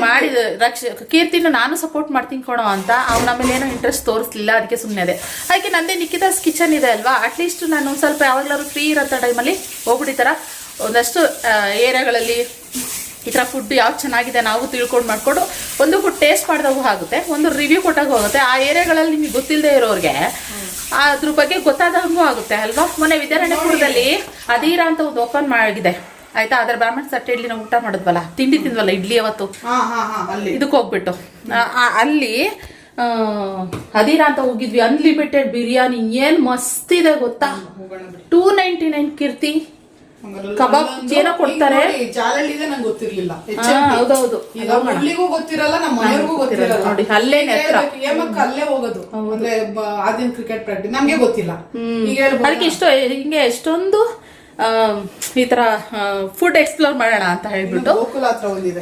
ಮಾಡಿದ. ರಕ್ಷ ಕೀರ್ತಿನ ನಾನು ಸಪೋರ್ಟ್ ಮಾಡ್ತೀನಿ ಕೊಡೋ ಅಂತ. ಅವ್ನ ಆಮೇಲೆ ಏನೋ ಇಂಟ್ರೆಸ್ಟ್ ತೋರಿಸ್ಲಿಲ್ಲ ಅದಕ್ಕೆ ಸುಮ್ಮನೆ ಅದೇ. ಹಾಗೆ ನಂದೇ ನಿಖಿತಾಸ್ ಕಿಚನ್ ಇದೆ ಅಲ್ವಾ? ಅಟ್ಲೀಸ್ಟ್ ನಾನು ಒಂದು ಸ್ವಲ್ಪ ಯಾವಾಗಲಾದ್ರು ಫ್ರೀ ಇರೋಂಥ ಟೈಮಲ್ಲಿ ಹೋಗ್ಬಿಟ್ಟಿದ್ದಾರ ಒಂದಷ್ಟು ಏರಿಯಾಗಳಲ್ಲಿ ಈ ಥರ ಫುಡ್ ಯಾವ್ದು ಚೆನ್ನಾಗಿದೆ ನಾವು ತಿಳ್ಕೊಂಡು ಮಾಡಿಕೊಂಡು ಒಂದು ಫುಡ್ ಟೇಸ್ಟ್ ಮಾಡಿದಾಗೂ ಆಗುತ್ತೆ ಒಂದು ರಿವ್ಯೂ ಕೊಟ್ಟಾಗ ಹೋಗುತ್ತೆ ಆ ಏರಿಯಾಗಳಲ್ಲಿ ನಿಮಗೆ ಗೊತ್ತಿಲ್ಲದೆ ಇರೋರಿಗೆ ಅದ್ರ ಬಗ್ಗೆ ಗೊತ್ತಾದಂಗೂ ಆಗುತ್ತೆ ಅಲ್ವಾ? ಮೊನ್ನೆ ವಿದ್ಯಾರಣ್ಯಪುರದಲ್ಲಿ ಅದೀರ ಅಂತ ಒಂದು ಓಪನ್ ಮಾಡಿದೆ. ಆಯ್ತಾ? ಅದ್ರ ಬ್ರಾಹ್ಮಣ ಸಟ್ಟೆ ಇಡ್ಲಿ ನಾವು ಊಟ ಮಾಡಿದ್ವಲ್ಲ ತಿಂಡಿ ತಿಂದ್ವಲ್ಲ ಇಡ್ಲಿ ಅವತ್ತು ಇದಕ್ಕೆ ಹೋಗ್ಬಿಟ್ಟು. ಅಲ್ಲಿ ಅದೀರ ಅಂತ ಹೋಗಿದ್ವಿ. ಅನ್ಲಿಮಿಟೆಡ್ ಬಿರಿಯಾನಿ ಏನ್ ಮಸ್ತ್ ಇದೆ ಗೊತ್ತಾ? Two ninety nine Keerthi. ಕಬಾಬ್ ಏನೋ ಕೊಡ್ತಾರೆ. ಜಾಲಲ್ಲಿದೆ ನಂಗೆ ಗೊತ್ತಿರ್ಲಿಲ್ಲ. ಹೌದೌದು. ಈಗ ಮುಳ್ಳಿಗೂ ಗೊತ್ತಿರಲ್ಲ ನಮ್ಮ ಮನೆಯವ್ರಿಗೂ ಗೊತ್ತಿರಲ್ಲ. ನೋಡಿ, ಅಲ್ಲೇನೆ ಏಮಕ್ಕ ಅಲ್ಲೇ ಹೋಗೋದು. ಅಂದ್ರೆ ಆದಿನ ಕ್ರಿಕೆಟ್ ಪ್ರಾಕ್ಟೀಸ್ ನಮ್ಗೆ ಗೊತ್ತಿಲ್ಲ. ಈಗ ಅದಕ್ಕೆ ಇಷ್ಟು ಹಿಂಗೆ ಎಷ್ಟೊಂದು ಈ ತರ ಫುಡ್ ಎಕ್ಸ್ಪ್ಲೋರ್ ಮಾಡೋಣ ಅಂತ ಹೇಳ್ಬಿಟ್ಟು. ಗೋಕುಲ ಹತ್ರ ಒಂದಿದೆ.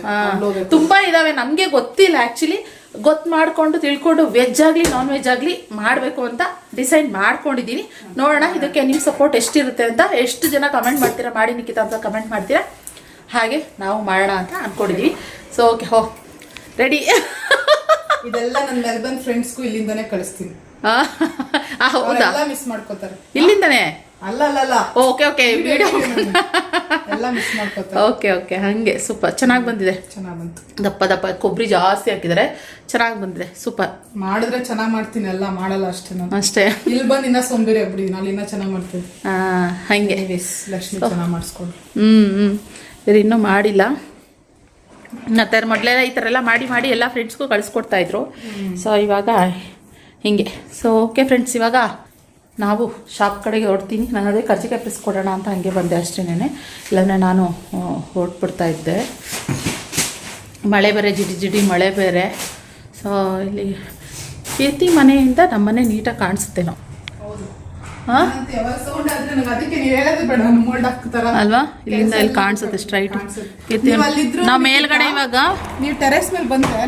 ತುಂಬಾ ಇದಾವೆ ನಮ್ಗೆ ಗೊತ್ತಿಲ್ಲ ಆಕ್ಚುಲಿ ಗೊತ್ತು ಮಾಡ್ಕೊಂಡು ತಿಳ್ಕೊಂಡು ವೆಜ್ ಆಗಲಿ ನಾನ್ ವೆಜ್ ಆಗಲಿ ಮಾಡಬೇಕು ಅಂತ ಡಿಸೈಡ್ ಮಾಡ್ಕೊಂಡಿದ್ದೀನಿ. ನೋಡೋಣ ಇದಕ್ಕೆ ನಿಮ್ಮ ಸಪೋರ್ಟ್ ಎಷ್ಟಿರುತ್ತೆ ಅಂತ. ಎಷ್ಟು ಜನ ಕಮೆಂಟ್ ಮಾಡ್ತೀರಾ ಮಾಡಿ ನಿಖಿತ ಅಂತ ಕಮೆಂಟ್ ಮಾಡ್ತೀರಾ? ಹಾಗೆ ನಾವು ಮಾಡೋಣ ಅಂತ ಅನ್ಕೊಂಡಿದೀವಿ. ಸೊ ಓಕೆ ಹೋ ರೆಡಿ ಇದೆಲ್ಲ ನನ್ನ ಮೆಲ್ಬರ್ನ್ ಫ್ರೆಂಡ್ಸ್ಗೂ ಇಲ್ಲಿಂದನೇ ಕಳಿಸ್ತೀನಿ. ಹೌದಾ? ಮಿಸ್ ಮಾಡ್ಕೋತಾರೆ. ಇಲ್ಲಿಂದನೇ? ಅಲ್ಲ ಅಲ್ಲ ಅಲ್ಲ ಓಕೆ ಓಕೆ ವಿಡಿಯೋ ಎಲ್ಲ ಮಿಸ್ ಮಾಡ್ಕೋತಾರೆ. ಓಕೆ ಓಕೆ ಹಾಗೆ. ಸೂಪರ್ ಚೆನ್ನಾಗಿ ಬಂದಿದೆ. ಚೆನ್ನಾಗಿ ಬಂತು. ದಪ್ಪ ದಪ್ಪ. ಕೊಬ್ಬರಿ ಜಾಸ್ತಿ ಹಾಕಿದ್ದಾರೆ. ಚೆನ್ನಾಗಿ ಬಂದಿದೆ. ಸೂಪರ್ ಮಾಡಿದ್ರೆ ಚೆನ್ನಾಗಿ ಮಾಡ್ತೀನಿ. ಎಲ್ಲ ಮಾಡಲ್ಲ ಅಷ್ಟೇ ನಾನು. ಅಷ್ಟೇ. ಇಲ್ಲಿ ಬಂದು ಇನ್ನ ಸೋಂಬೇರಿ ಆಗ್ಬಿಡಿ. ನಾನು ಇನ್ನ ಚೆನ್ನಾಗಿ ಮಾಡ್ತೀನಿ. ಆ, ಹಂಗೆ. ಲಕ್ಷ್ಮಿ ಚೆನ್ನಾಗಿ ಮಾಡಿಸ್ಕೊಳ್ಳಿ ಹ್ಮ್ ಹ್ಮ್. ಇವ್ರು ಇನ್ನೂ ಮಾಡಿಲ್ಲ. ಮತ್ತೆ ಮೊದಲೆಲ್ಲ ಈ ಥರ ಎಲ್ಲ ಮಾಡಿ ಮಾಡಿ ಎಲ್ಲ ಫ್ರೆಂಡ್ಸ್ಗೂ ಕಳಿಸ್ಕೊಡ್ತಾ ಇದ್ರು. ಸೊ ಇವಾಗ ಹಿಂಗೆ. ಸೊ ಓಕೆ ಫ್ರೆಂಡ್ಸ್ ಇವಾಗ ನಾವು ಶಾಪ್ ಕಡೆಗೆ ಹೊರಡ್ತೀನಿ. ನಾನು ಅದೇ ಕರ್ಜಿಕಾಯಿ ಪ್ರೆಸ್ ಕೊಡೋಣ ಅಂತ ಹಾಗೆ ಬಂದೆ ಅಷ್ಟೇನೆ ಇಲ್ಲಾಂದರೆ ನಾನು ಹೊರಟ್ಬಿಡ್ತಾ ಇದ್ದೆ. ಮಳೆ ಬೇರೆ ಜಿಡಿ ಜಿಡಿ ಮಳೆ ಬೇರೆ. ಸೊ ಇಲ್ಲಿ ಕೀರ್ತಿ ಮನೆಯಿಂದ ನಮ್ಮನೆ ನೀಟಾಗಿ ಕಾಣಿಸುತ್ತೆ ನಾವು. ಅಲ್ವಾ? ಇಲ್ಲಿಂದ ಇಲ್ಲಿ ಕಾಣಿಸುತ್ತೆ ಸ್ಟ್ರೈಟ್ ನೀವು ಮೇಲ್ಗಡೆ ಇವಾಗ ನೀವು ಟೆರೆಸ್ ಮೇಲೆ ಬಂದ್ರೆ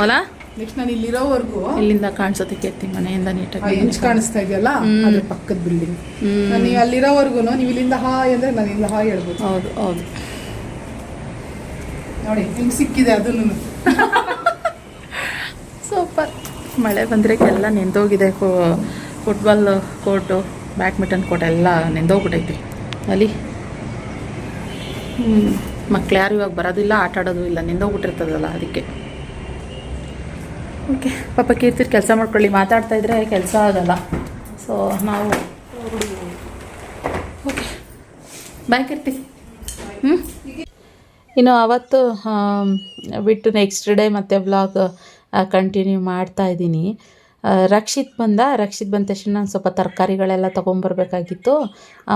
ಹೊಲ ನೆಕ್ಸ್ಟ್ ನಾನು ಇಲ್ಲಿರೋವರೆಗೂ ಇಲ್ಲಿಂದ ಕಾಣಿಸುತ್ತೆ ಕೆತ್ತಿ ಮನೆಯಿಂದ ನೀಟಾಗಿ ಹೆಂಚ್ ಕಾಣಿಸ್ತಾ ಇದೆಯಲ್ಲ? ಅದ್ರ ಪಕ್ಕದ ಬಿಲ್ಡಿಂಗ್ ನಾನು ನೀವು ಅಲ್ಲಿರೋವರೆಗೂ ನೀವು ಇಲ್ಲಿಂದ ಹಾಯ್ ಅಂದ್ರೆ ನಾನು ಇಲ್ಲಿಂದ ಹಾಯ್ ಹೇಳ್ಬೋದು. ಹೌದು ಹೌದು. ನೋಡಿ ನಿಮ್ಗೆ ಸಿಕ್ಕಿದೆ ಅದನ್ನು ಸೂಪರ್. ಮಳೆ ಬಂದರೆ ಎಲ್ಲ ನೆಂದೋಗಿದೆ. ಫುಟ್ಬಾಲ್ ಕೋರ್ಟು ಬ್ಯಾಡ್ಮಿಂಟನ್ ಕೋರ್ಟ್ ಎಲ್ಲ ನೆಂದೋಗ್ಬಿಟ್ಟೈತಿ ಅಲ್ಲಿ. ಮಕ್ಳು ಯಾರು ಇವಾಗ ಬರೋದಿಲ್ಲ ಆಟ ಆಡೋದು ಇಲ್ಲ ನೆಂದೋಗ್ಬಿಟ್ಟಿರ್ತದಲ್ಲ ಅದಕ್ಕೆ. ಓಕೆ. ಪಾಪ ಕೀರ್ತಿ ಕೆಲಸ ಮಾಡ್ಕೊಳ್ಳಿ, ಮಾತಾಡ್ತಾ ಇದ್ರೆ ಕೆಲಸ ಆಗಲ್ಲ. ಸೊ ನಾವು ಓಕೆ. ಬಾಯ್ ಕೀರ್ತಿ. ಹ್ಞೂ ಇನ್ನು ಅವತ್ತು ಬಿಟ್ಟು ನೆಕ್ಸ್ಟ್ ಡೇ ಮತ್ತೆ ವ್ಲಾಗ್ ಕಂಟಿನ್ಯೂ ಮಾಡ್ತಾ ಇದ್ದೀನಿ. ರಕ್ಷಿತ್ ಬಂದ. ರಕ್ಷಿತ್ ಬಂದ ತಕ್ಷಣ ನಾನು ಸ್ವಲ್ಪ ತರಕಾರಿಗಳೆಲ್ಲ ತೊಗೊಂಬರ್ಬೇಕಾಗಿತ್ತು.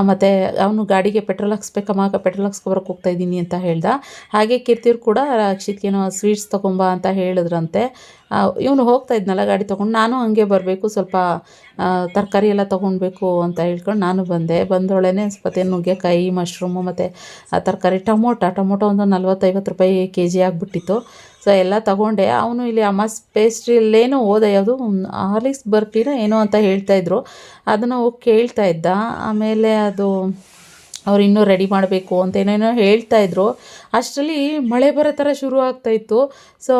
ಮತ್ತು ಅವನು ಗಾಡಿಗೆ ಪೆಟ್ರೋಲ್ ಹಾಕ್ಸ್ಬೇಕಮ್ಮ ಪೆಟ್ರೋಲ್ ಹಾಕ್ಸ್ಕೊಬರಕ್ಕೆ ಹೋಗ್ತಾ ಇದ್ದೀನಿ ಅಂತ ಹೇಳ್ದ. ಹಾಗೆ ಕೀರ್ತಿಯವ್ರು ಕೂಡ ರಕ್ಷಿತ್ಗೇನೋ ಸ್ವೀಟ್ಸ್ ತೊಗೊಂಬ ಅಂತ ಹೇಳಿದ್ರಂತೆ. ಇವನು ಹೋಗ್ತಾ ಇದ್ನಲ್ಲ ಗಾಡಿ ತೊಗೊಂಡು. ನಾನು ಹಂಗೆ ಬರಬೇಕು, ಸ್ವಲ್ಪ ತರಕಾರಿ ಎಲ್ಲ ತೊಗೊಳ್ಬೇಕು ಅಂತ ಹೇಳ್ಕೊಂಡು ನಾನು ಬಂದೆ. ಬಂದೊಳನೆ ಸ್ವಲ್ಪ ನುಗ್ಗೆಕಾಯಿ ಮಶ್ರೂಮು ಮತ್ತು ತರಕಾರಿ ಟೊಮೊಟೊ. ಟೊಮೊಟೊ ಒಂದು ನಲ್ವತ್ತೈವತ್ತು ರೂಪಾಯಿ ಕೆ ಜಿ ಆಗಿಬಿಟ್ಟಿತ್ತು. ಸೊ ಎಲ್ಲ ತಗೊಂಡೆ. ಅವನು ಇಲ್ಲಿ ಅಮ್ಮ ಪೇಸ್ಟ್ರಿಯಲ್ಲೇನು ಓದ ಯಾವುದು ಹಾರ್ಲಿಕ್ಸ್ ಬರ್ಫಿನ ಏನೋ ಅಂತ ಹೇಳ್ತಾಯಿದ್ರು ಅದನ್ನು ಹೋಗಿ ಕೇಳ್ತಾ ಇದ್ದ. ಆಮೇಲೆ ಅದು ಅವ್ರು ಇನ್ನೂ ರೆಡಿ ಮಾಡಬೇಕು ಅಂತ ಏನೇನೋ ಹೇಳ್ತಾ ಇದ್ರು. ಅಷ್ಟರಲ್ಲಿ ಮಳೆ ಬರೋ ಥರ ಶುರು ಆಗ್ತಾಯಿತ್ತು ಸೊ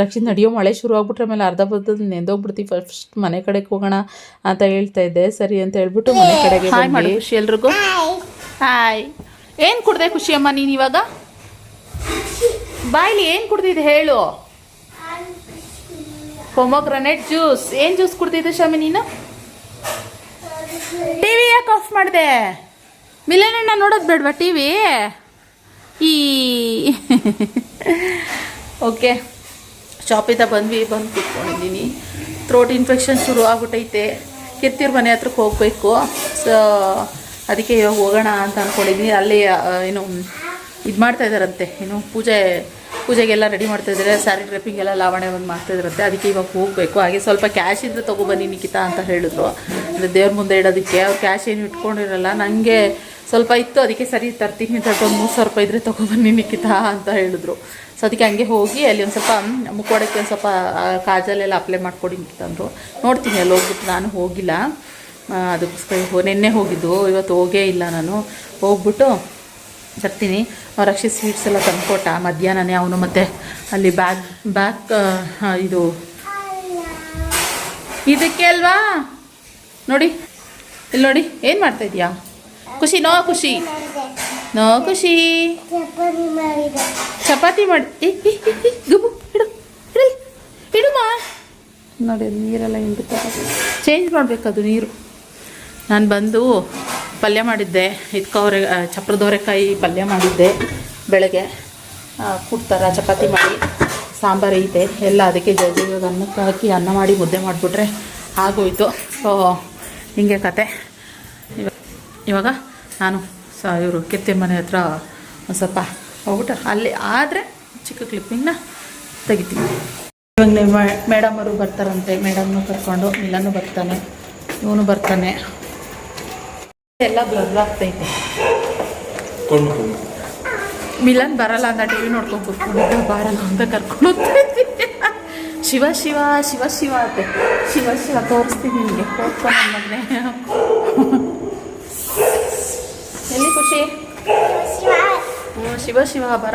ರಕ್ಷಿತ್ ನಡೆಯೋ ಮಳೆ ಶುರು ಆಗ್ಬಿಟ್ರೆ ಆಮೇಲೆ ಅರ್ಧ ಬರ್ದಲ್ಲಿ ನೆಂದೋಗ್ಬಿಡ್ತೀವಿ. ಫಸ್ಟ್ ಮನೆ ಕಡೆಗೆ ಹೋಗೋಣ ಅಂತ ಹೇಳ್ತಾ ಇದ್ದೆ. ಸರಿ ಅಂತ ಹೇಳ್ಬಿಟ್ಟು ಮನೆ ಕಡೆಗೆ ಹಾಯ್ ಮಾಡು ಖುಷಿ ಎಲ್ರಿಗೂ? ಹಾಯ್ ಏನು ಕುಡ್ದೆ ಖುಷಿ ಅಮ್ಮ ನೀನು ಇವಾಗ? ಬಾಯ್ಲಿ ಏನು ಕುಡ್ದಿದ್ದೆ ಹೇಳು? ಪೊಮೊಗ್ರನೆಟ್ ಜ್ಯೂಸ್ ಏನು ಜ್ಯೂಸ್ ಕುಡ್ದಿದ್ದೆ ಶಮಿ ನೀನು? ಟಿ ವಿ ಯಾಕೆ ಆಫ್ ಮಾಡಿದೆ? ಮಿಲನಣ್ಣ ನೋಡೋದು ಬೇಡವಾ ಟಿ ವಿ ಈ ಓಕೆ ಶಾಪಿಂದ ಬಂದ್ವಿ, ಬಂದು ಕುತ್ಕೊಂಡಿದ್ದೀನಿ. ಥ್ರೋಟ್ ಇನ್ಫೆಕ್ಷನ್ ಶುರು ಆಗ್ಬಿಟ್ಟೈತೆ. ಕಿರ್ತಿರ್ ಮನೆ ಹತ್ರಕ್ಕೆ ಹೋಗಬೇಕು. ಸೊ ಅದಕ್ಕೆ ಇವಾಗ ಹೋಗೋಣ ಅಂತ ಅಂದ್ಕೊಂಡಿದ್ದೀನಿ ಅಲ್ಲಿ ಏನು ಇದು ಮಾಡ್ತಾ ಇದ್ದಾರಂತೆ ಏನು ಪೂಜೆ, ಪೂಜೆಗೆಲ್ಲ ರೆಡಿ ಮಾಡ್ತಾ ಇದ್ದಾರೆ ಸ್ಯಾರಿ ಡ್ರೆಪ್ಪಿಂಗ್ ಎಲ್ಲ ಲಾವಣೆ ಒಂದು ಮಾಡ್ತಾ ಇದ್ದಾರಂತೆ ಅದಕ್ಕೆ ಇವಾಗ ಹೋಗಬೇಕು. ಹಾಗೆ ಸ್ವಲ್ಪ ಕ್ಯಾಶ್ ಇದ್ದರೆ ತೊಗೊಬನ್ನಿ ನಿಖಿತಾ ಅಂತ ಹೇಳಿದ್ರು. ಅಂದರೆ ದೇವ್ರ ಮುಂದೆ ಇಡೋದಕ್ಕೆ. ಅವ್ರು ಕ್ಯಾಶ್ ಏನು ಇಟ್ಕೊಂಡಿರಲ್ಲ. ನನಗೆ ಸ್ವಲ್ಪ ಇತ್ತು. ಅದಕ್ಕೆ ಸರಿ ತರ್ತೀನಿ. ಅಂತ ಒಂದು ಮೂರು ಸಾವಿರ ರೂಪಾಯಿ ಇದ್ರೆ ತೊಗೊಬನ್ನಿ ನಿಖಿತಾ ಅಂತ ಹೇಳಿದ್ರು. ಸೊ ಅದಕ್ಕೆ ಹಂಗೆ ಹೋಗಿ ಅಲ್ಲಿ ಒಂದು ಸ್ವಲ್ಪ ಮುಖವಾಡಕ್ಕೆ ಒಂದು ಸ್ವಲ್ಪ ಕಾಜಲೆಲ್ಲ ಅಪ್ಲೈ ಮಾಡ್ಕೊಡಿ ಅಂದರು. ನೋಡ್ತೀನಿ ಅಲ್ಲಿ ಹೋಗ್ಬಿಟ್ಟು. ನಾನು ಹೋಗಿಲ್ಲ. ಅದಕ್ಕೋಸ್ಕರ ನಿನ್ನೆ ಹೋಗಿದ್ದು. ಇವತ್ತು ಹೋಗೇ ಇಲ್ಲ ನಾನು. ಹೋಗ್ಬಿಟ್ಟು ಅವ್ರ ರಕ್ಷಿ ಸ್ವೀಟ್ಸ್ ಎಲ್ಲ ತಂದುಕೊಟ್ಟ ಮಧ್ಯಾಹ್ನನೇ ಅವನು ಮತ್ತು ಅಲ್ಲಿ ಬ್ಯಾಗ್ ಬ್ಯಾಗ್ ಇದು. ಇದಕ್ಕೆ ಅಲ್ವಾ? ನೋಡಿ. ಇಲ್ಲಿ ನೋಡಿ, ಏನು ಮಾಡ್ತಾ ಇದೀಯಾ? ಖುಷಿ, ನೋ ಖುಷಿ. ನೋ ಖುಷಿ. ಚಪಾತಿ ಮಾಡಿ ಗುಬು ಇಡು ಇಡು ಇಡುಮ? ನೋಡಿ ನೀರೆಲ್ಲ ಹಿಂಡ್ತಾರೆ ಚೇಂಜ್ ಮಾಡಬೇಕದು ನೀರು. ನಾನು ಬಂದು ಪಲ್ಯ ಮಾಡಿದ್ದೆ. ಇದ್ಕವ್ರೆ ಚಪ್ರದೋರೆಕಾಯಿ ಪಲ್ಯ ಮಾಡಿದ್ದೆ ಬೆಳಗ್ಗೆ. ಕುಡ್ತಾರ, ಚಪಾತಿ ಮಾಡಿ, ಸಾಂಬಾರು ಐತೆ. ಎಲ್ಲ ಅದಕ್ಕೆ ಇವಾಗ ಅನ್ನಕ್ಕೆ ಹಾಕಿ ಅನ್ನ ಮಾಡಿ ಮುದ್ದೆ ಮಾಡಿಬಿಟ್ರೆ ಆಗೋಯ್ತು. ಸೊ ಹಿಂಗೆ ಕತೆ. ಇವ- ಇವಾಗ ನಾನು ಸ, ಇವರು ಕೆತ್ತೆ ಮನೆ ಹತ್ರ ಒಂದು ಸ್ವಲ್ಪ ಹೋಗ್ಬಿಟ್ಟು ಅಲ್ಲಿ ಆದರೆ ಚಿಕ್ಕ ಕ್ಲಿಪ್ಪಿಂಗ್ನ ತೆಗಿತೀನಿ. ಇವಾಗ ಅವರು ಬರ್ತಾರಂತೆ. ಮೇಡಮ್ನು ಕರ್ಕೊಂಡು ಇಲ್ಲನೂ ಬರ್ತಾನೆ. ಇವನು ಬರ್ತಾನೆ. ಎಲ್ಲ ಬ್ಲರ್ ಆಗ್ತೈತೆ ಮಿಲನ್ ಬರಲ್ಲ ಅಂತ ಟಿವಿ ನೋಡ್ಕೊಂಡು ಕೂತ್ಕೊಂಡಿದ್ದ. ಬರಲ್ಲ ಅಂತ ಕರ್ಕೊಂಡು ಶಿವ ಶಿವ ಶಿವ ಶಿವ ಅಂತೆ. ಶಿವ ಶಿವ ತೋರಿಸ್ತೀನಿ ನಿಮಗೆ. ಕೂತ್ಕೊಂಡು ಮಗನೆ. ಎಲ್ಲಿ ಖುಷಿ? ಹ್ಞೂ ಶಿವ ಶಿವ ಬರ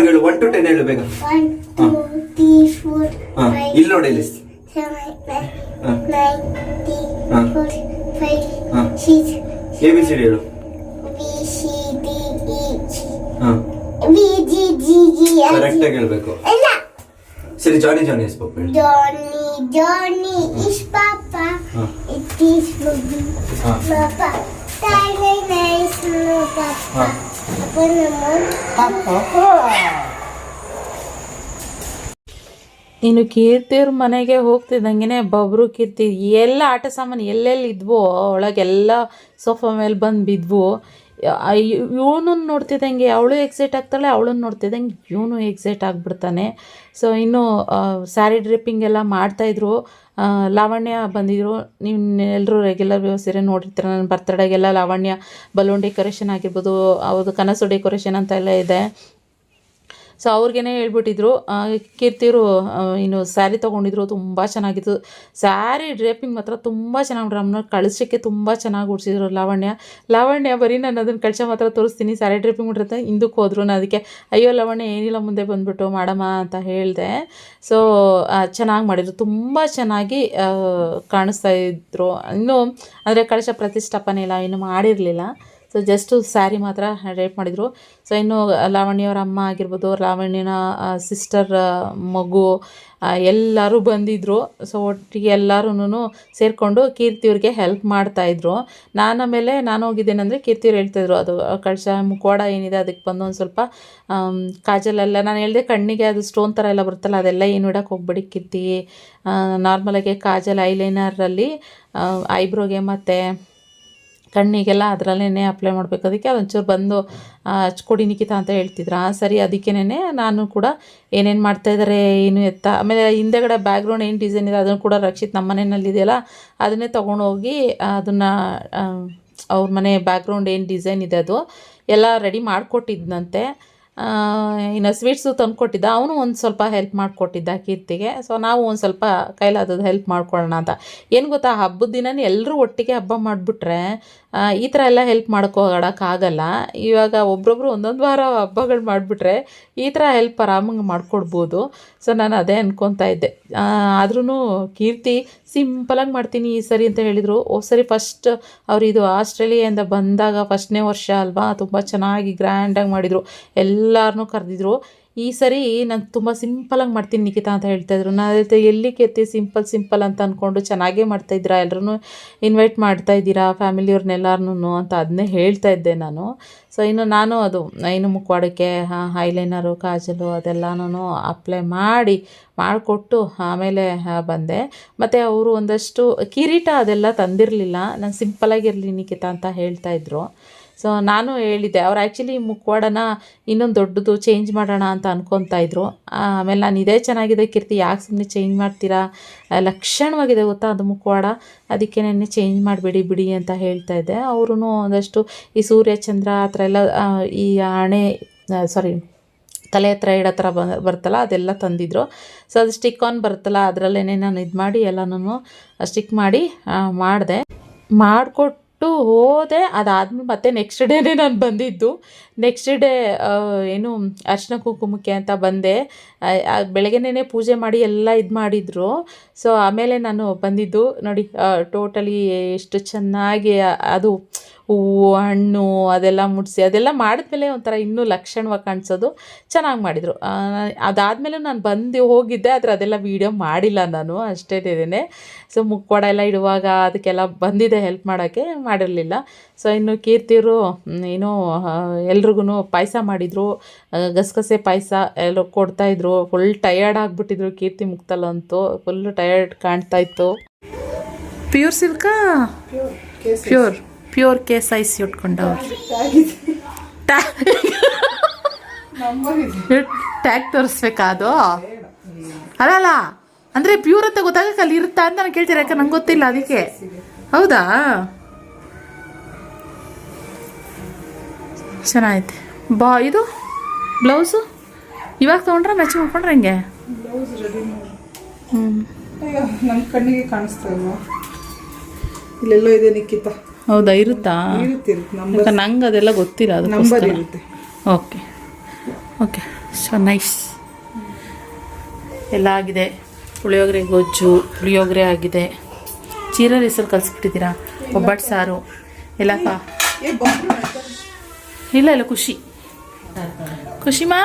ಹೇಳು. ಒನ್ ಟು ಟೆನ್ ಹೇಳು ಬೇಗ. ಇಲ್ಲಿ ನೋಡಿ ಇಲ್ಲಿ. ಸರಿ 9 Johnny Johnny Johnny Johnny is papa it is ಇನ್ನು ಕೀರ್ತಿಯವ್ರ ಮನೆಗೆ ಹೋಗ್ತಿದ್ದಂಗೆ ಬಬ್ರು ಕೀರ್ತಿ ಎಲ್ಲ ಆಟ ಸಾಮಾನು ಎಲ್ಲೆಲ್ಲಿ ಇದ್ವೋ, ಒಳಗೆಲ್ಲ ಸೋಫಾ ಮೇಲೆ ಬಂದು ಬಿದ್ವು. ಇವನು ನೋಡ್ತಿದ್ದಂಗೆ ಅವಳು ಎಕ್ಸೈಟ್ ಆಗ್ತಾಳೆ ಅವಳನ್ನ ನೋಡ್ತಿದ್ದಂಗೆ ಇವನು ಎಕ್ಸೈಟ್ ಆಗಿಬಿಡ್ತಾನೆ. ಸೊ ಇನ್ನು ಸ್ಯಾರಿ ಡ್ರಿಪ್ಪಿಂಗ್ ಎಲ್ಲ ಮಾಡ್ತಾಯಿದ್ರು ಲಾವಣ್ಯ ಬಂದಿದ್ರು. ನೀವು ಎಲ್ಲರೂ ರೆಗ್ಯುಲರ್ ಸೀರೆ ನೋಡಿರ್ತೀರ. ನನ್ನ ಬರ್ತಡೇಗೆಲ್ಲ ಲಾವಣ್ಯ ಬಲೂನ್ ಡೆಕೋರೇಷನ್ ಆಗಿರ್ಬೋದು ಅವ್ರದ್ದು ಕನಸು ಡೆಕೋರೇಷನ್ ಅಂತ ಎಲ್ಲ ಇದೆ. ಸೊ ಅವ್ರಿಗೇನೆ ಹೇಳ್ಬಿಟ್ಟಿದ್ರು. ಕೀರ್ತಿಯರು ಇನ್ನು ಸ್ಯಾರಿ ತೊಗೊಂಡಿದ್ರು, ತುಂಬ ಚೆನ್ನಾಗಿತ್ತು. ಸ್ಯಾರಿ ಡ್ರೇಪಿಂಗ್ ಮಾತ್ರ ತುಂಬ ಚೆನ್ನಾಗಿ ನಮ್ಮನ್ನ ಕಳಿಸೋಕ್ಕೆ ತುಂಬ ಚೆನ್ನಾಗಿ ಉಡ್ಸಿದ್ರು ಲಾವಣ್ಯ. ಲಾವಣ್ಯ, ಬರೀ ನಾನು ಅದನ್ನು ಕಳಿಸ ಮಾತ್ರ ತೋರಿಸ್ತೀನಿ. ಸ್ಯಾರಿ ಡ್ರೇಪಿಂಗ್ ಮಾಡಿರುತ್ತೆ ಹಿಂದಕ್ಕೆ ಹೋದ್ರು ನಾನು ಅದಕ್ಕೆ. ಅಯ್ಯೋ ಲಾವಣ್ಯ, ಏನಿಲ್ಲ ಮುಂದೆ ಬಂದುಬಿಟ್ಟು ಮಾಡಮ್ಮ ಅಂತ ಹೇಳಿದೆ. ಸೊ ಚೆನ್ನಾಗಿ ಮಾಡಿದ್ರು. ತುಂಬ ಚೆನ್ನಾಗಿ ಕಾಣಿಸ್ತಾ ಇದ್ರು. ಇನ್ನೂ, ಅಂದರೆ ಕಳಶ ಪ್ರತಿಷ್ಠಾಪನೆ ಇಲ್ಲ ಇನ್ನೂ ಮಾಡಿರಲಿಲ್ಲ. ಸೊ ಜಸ್ಟು ಸ್ಯಾರಿ ಮಾತ್ರ ರೇಟ್ ಮಾಡಿದರು. ಸೊ ಇನ್ನು ಲಾವಣ್ಯವರ ಅಮ್ಮ ಆಗಿರ್ಬೋದು, ಲಾವಣ್ಯನ ಸಿಸ್ಟರ್ ಮಗು ಎಲ್ಲರೂ ಬಂದಿದ್ದರು ಸೊ ಒಟ್ಟಿಗೆ ಎಲ್ಲರೂ ಸೇರಿಕೊಂಡು ಕೀರ್ತಿಯವ್ರಿಗೆ ಹೆಲ್ಪ್ ಮಾಡ್ತಾಯಿದ್ರು ನಾನು ಆಮೇಲೆ ನಾನು ಹೋಗಿದ್ದೇನೆಂದರೆ ಕೀರ್ತಿಯವ್ರು ಹೇಳ್ತಾಯಿದ್ರು ಅದು ಕಳಶ ಮುಖವಾಡ ಏನಿದೆ ಅದಕ್ಕೆ ಬಂದು ಒಂದು ಸ್ವಲ್ಪ ಕಾಜಲೆಲ್ಲ ನಾನು ಹೇಳಿದೆ ಕಣ್ಣಿಗೆ ಅದು ಸ್ಟೋನ್ ಥರ ಎಲ್ಲ ಬರುತ್ತಲ್ಲ, ಅದೆಲ್ಲ ಏನು ಇಡೋಕ್ಕೆ ಹೋಗ್ಬೇಡಿ ಕೀರ್ತಿ. ನಾರ್ಮಲಾಗಿ ಕಾಜಲ್ ಐಲೈನರಲ್ಲಿ ಐಬ್ರೋಗೆ ಮತ್ತು ಕಣ್ಣಿಗೆಲ್ಲ ಅದರಲ್ಲೇ ಅಪ್ಲೈ ಮಾಡಬೇಕು. ಅದಕ್ಕೆ ಅದೊಂಚೂರು ಬಂದು ಹಚ್ಕೊಡಿ ನಿಖಿತ ಅಂತ ಆ ಸರಿ ಅದಕ್ಕೇನೆ ನಾನು ಕೂಡ ಏನೇನು ಮಾಡ್ತಾಯಿದ್ದಾರೆ ಏನು ಎತ್ತ, ಆಮೇಲೆ ಹಿಂದೆಗಡೆ ಬ್ಯಾಕ್ಗ್ರೌಂಡ್ ಏನು ಡಿಸೈನ್ ಇದೆ ಅದನ್ನು ಕೂಡ ರಕ್ಷಿತ್ ನಮ್ಮ ಮನೆಯಲ್ಲಿದೆಯಲ್ಲ ಅದನ್ನೇ ತೊಗೊಂಡೋಗಿ ಅದನ್ನು ಅವ್ರ ಮನೆ ಬ್ಯಾಕ್ಗ್ರೌಂಡ್ ಏನು ಡಿಸೈನ್ ಇದೆ ಅದು ಎಲ್ಲ ರೆಡಿ ಮಾಡಿಕೊಟ್ಟಿದ್ನಂತೆ. ಇನ್ನು ಸ್ವೀಟ್ಸು ತಂದುಕೊಟ್ಟಿದ್ದ ಅವನು ಒಂದು ಸ್ವಲ್ಪ ಹೆಲ್ಪ್ ಮಾಡಿಕೊಟ್ಟಿದ್ದ ಕೀರ್ತಿಗೆ. ಸೊ ನಾವು ಒಂದು ಸ್ವಲ್ಪ ಕೈಲಾದದ್ದು ಹೆಲ್ಪ್ ಮಾಡ್ಕೊಳ್ಳೋಣ ಅಂತ. ಏನು ಗೊತ್ತಾ? ಹಬ್ಬದ ದಿನನೇ ಎಲ್ಲರೂ ಒಟ್ಟಿಗೆ ಹಬ್ಬ ಮಾಡಿಬಿಟ್ರೆ ಈ ಥರ ಎಲ್ಲ ಹೆಲ್ಪ್ ಮಾಡ್ಕೊಳಕ್ಕಾಗಲ್ಲ ಇವಾಗ ಒಬ್ಬೊಬ್ರು ಒಂದೊಂದು ವಾರ ಹಬ್ಬಗಳು ಮಾಡಿಬಿಟ್ರೆ ಈ ಥರ ಹೆಲ್ಪ್ ಆರಾಮಾಗಿ ಮಾಡ್ಕೊಡ್ಬೋದು. ಸೊ ನಾನು ಅದೇ ಅಂದ್ಕೊತಾ ಇದ್ದೆ. ಆದ್ರೂ ಕೀರ್ತಿ ಸಿಂಪಲಾಗಿ ಮಾಡ್ತೀನಿ ಈ ಸರಿ ಅಂತ ಹೇಳಿದರು. ಓ, ಸರಿ ಫಸ್ಟ್ ಅವರು ಇದು ಬಂದಾಗ ಫಸ್ಟ್ನೇ ವರ್ಷ ಅಲ್ವಾ? ತುಂಬ ಚೆನ್ನಾಗಿ ಗ್ರ್ಯಾಂಡಾಗಿ ಮಾಡಿದರು. ಎಲ್ಲರನ್ನೂ ಕರೆದಿದ್ರು. ಈ ಸರಿ ನಾನು ತುಂಬ ಸಿಂಪಲಾಗಿ ಮಾಡ್ತೀನಿ ನಿಖಿತಾ ಅಂತ ಹೇಳ್ತಾಯಿದ್ರು ನಾನು ಹೇಳ್ತೆ ಎಲ್ಲಿ ಕೆತ್ತಿ ಸಿಂಪಲ್ ಸಿಂಪಲ್ ಅಂತ ಅಂದ್ಕೊಂಡು ಚೆನ್ನಾಗೇ ಮಾಡ್ತಾಯಿದ್ದೀರಾ ಎಲ್ಲರೂ ಇನ್ವೈಟ್ ಮಾಡ್ತಾ ಇದ್ದೀರಾ? ಫ್ಯಾಮಿಲಿಯವ್ರನ್ನೆಲ್ಲರನ್ನೂ ಅಂತ ಅದನ್ನೇ ಹೇಳ್ತಾ ಇದ್ದೆ ನಾನು. ಸೊ ಇನ್ನು ನಾನು ಅದು, ಇನ್ನು ಮುಖವಾಡಕ್ಕೆ ಐಲೈನರು ಕಾಜಲು ಅದೆಲ್ಲನೂ ಅಪ್ಲೈ ಮಾಡಿ, ಮಾಡಿಕೊಟ್ಟು ಆಮೇಲೆ ಬಂದೆ. ಮತ್ತು ಅವರು ಒಂದಷ್ಟು ಕಿರೀಟ ಅದೆಲ್ಲ ತಂದಿರಲಿಲ್ಲ. ನಾನು ಸಿಂಪಲಾಗಿರಲಿ ನಿಖಿತಾ ಅಂತ ಹೇಳ್ತಾ ಇದ್ರು. ಸೊ ನಾನು ಹೇಳಿದ್ದೆ, ಅವ್ರು ಆ್ಯಕ್ಚುಲಿ ಮುಖವಾಡನ ಇನ್ನೊಂದು ದೊಡ್ಡದು ಚೇಂಜ್ ಮಾಡೋಣ ಅಂತ ಅಂದ್ಕೊತಾ ಇದ್ರು. ಆಮೇಲೆ ನಾನು ಇದೇ ಚೆನ್ನಾಗಿದೆ ಕೀರ್ತಿ, ಯಾಕೆ ಸುಮ್ಮನೆ ಚೇಂಜ್ ಮಾಡ್ತೀರಾ? ಲಕ್ಷಣವಾಗಿದೆ ಗೊತ್ತಾ ಅದು ಮುಖವಾಡ? ಅದಕ್ಕೆ ನೆನ್ನೆ ಚೇಂಜ್ ಮಾಡಬೇಡಿ ಬಿಡಿ ಅಂತ ಹೇಳ್ತಾ ಇದ್ದೆ. ಅವರು ಒಂದಷ್ಟು ಈ ಸೂರ್ಯ ಚಂದ್ರ ಆ ಥರ ಎಲ್ಲ ಈ ಹಣೆ ಸಾರಿ ತಲೆ ಹತ್ರ ಇಡೋ ಥರ ಬ, ಬರುತ್ತಲ್ಲ ಅದೆಲ್ಲ ತಂದಿದ್ರು. ಸೊ ಅದು ಸ್ಟಿಕ್ ಆನ್ ಬರುತ್ತಲ್ಲ ಅದರಲ್ಲೇ ನಾನು ಇದು ಮಾಡಿ ಎಲ್ಲನೂ ಸ್ಟಿಕ್ ಮಾಡಿ ಮಾಡಿದೆ. ಮಾಡಿಕೊಟ್ಟು ಹೋದೆ. ಅದಾದ್ಮೇಲೆ ಮತ್ತೆ ನೆಕ್ಸ್ಟ್ ಡೇನೇ ನಾನು ಬಂದಿದ್ದು. ನೆಕ್ಸ್ಟ್ ಡೇ ಏನು, ಅರ್ಶಿನ ಕುಂಕುಮಕ್ಕೆ ಅಂತ ಬಂದೆ. ಬೆಳಗ್ಗೆನೇ ಪೂಜೆ ಮಾಡಿ ಎಲ್ಲ ಇದು ಮಾಡಿದರು. ಸೊ ಆಮೇಲೆ ನಾನು ಬಂದಿದ್ದು. ನೋಡಿ ಟೋಟಲಿ ಎಷ್ಟು ಚೆನ್ನಾಗಿ ಅದು ಹೂವು ಹಣ್ಣು ಅದೆಲ್ಲ ಮುಡಿಸಿ ಅದೆಲ್ಲ ಮಾಡಿದ್ಮೇಲೆ ಒಂಥರ ಇನ್ನೂ ಲಕ್ಷಣವಾಗಿ ಕಾಣಿಸೋದು ಚೆನ್ನಾಗಿ ಮಾಡಿದರು. ಅದಾದಮೇಲೆ ನಾನು ಬಂದು ಹೋಗಿದ್ದೆ ಆದರೆ ಅದೆಲ್ಲ ವೀಡಿಯೋ ಮಾಡಿಲ್ಲ ನಾನು ಅಷ್ಟೇ ಇದೇನೆ ಸೊ ಮುಕ್ಕೋಡ ಎಲ್ಲ ಇಡುವಾಗ ಅದಕ್ಕೆಲ್ಲ ಬಂದಿದೆ ಹೆಲ್ಪ್ ಮಾಡೋಕ್ಕೆ ಮಾಡಿರಲಿಲ್ಲ. ಸೊ ಇನ್ನು ಕೀರ್ತಿಯವರು ಏನೋ ಎಲ್ರಿಗೂ ಪಾಯಸ ಮಾಡಿದರು. ಗಸಗಸೆ ಪಾಯಸ ಎಲ್ಲ ಕೊಡ್ತಾಯಿದ್ರು ಫುಲ್ ಟಯರ್ಡ್ ಆಗಿಬಿಟ್ಟಿದ್ರು ಕೀರ್ತಿ ಮುಕ್ತಲ್ಲಂತೂ ಫುಲ್ ಟಯರ್ಡ್ ಕಾಣ್ತಾ ಇತ್ತು. ಪ್ಯೂರ್ ಸಿಲ್ಕಾ ಪ್ಯೂರ್ ಪ್ಯೂರ್ ಕೇಸ್ ಐಸ್ ಇಟ್ಕೊಂಡವ್ರು. ಟ್ಯಾಗ್ ತೋರಿಸ್ಬೇಕಾದು ಅಲ್ಲಲ್ಲ ಅಂದರೆ ಪ್ಯೂರ್ ಅಂತ ಗೊತ್ತಾಗಕ್ಕೆ ಅಲ್ಲಿ ಇರುತ್ತಾ ಅಂತ ನಾನು ಕೇಳ್ತೀರ ಯಾಕೆ ನಂಗೆ ಗೊತ್ತಿಲ್ಲ ಅದಕ್ಕೆ. ಹೌದಾ? ಚೆನ್ನಾಗೈತೆ. ಬಾ ಇದು? ಬ್ಲೌಸು? ಇವಾಗ ತೊಗೊಂಡ್ರೆ ಮ್ಯಾಚಿಂಗ್ ಮಾಡ್ಕೊಂಡ್ರೆ ಹಂಗೆ? ಹ್ಞೂ ನಮ್ಮ ಕಣ್ಣಿಗೆ ಕಾಣಿಸ್ತಾ ಇಲ್ವಾ? ಇಲ್ಲೆಲ್ಲೋ ಇದೆ ನಿಖಿತ. ಹೌದಾ ಇರುತ್ತಾ? ಇರುತ್ತೆ ನಂಬರ್ ನಂಗೆ ಅದೆಲ್ಲ ಗೊತ್ತಿಲ್ಲ ಅದು ಇರುತ್ತೆ. ಓಕೆ ಓಕೆ ಸೊ ನೈಸ್ ಎಲ್ಲ ಆಗಿದೆ. ಪುಳಿಯೋಗರೆ ಗೊಜ್ಜು ಪುಳಿಯೋಗರೆ ಆಗಿದೆ. ಚೀರ ಹೆಸರು ಕಲಿಸ್ಬಿಟ್ಟಿದ್ದೀರಾ? ಒಬ್ಬಟ್ಟು ಸಾರು. ಎಲ್ಲಪ್ಪ? ಇಲ್ಲ ಇಲ್ಲ ಖುಷಿ. ಖುಷಿಮಾ?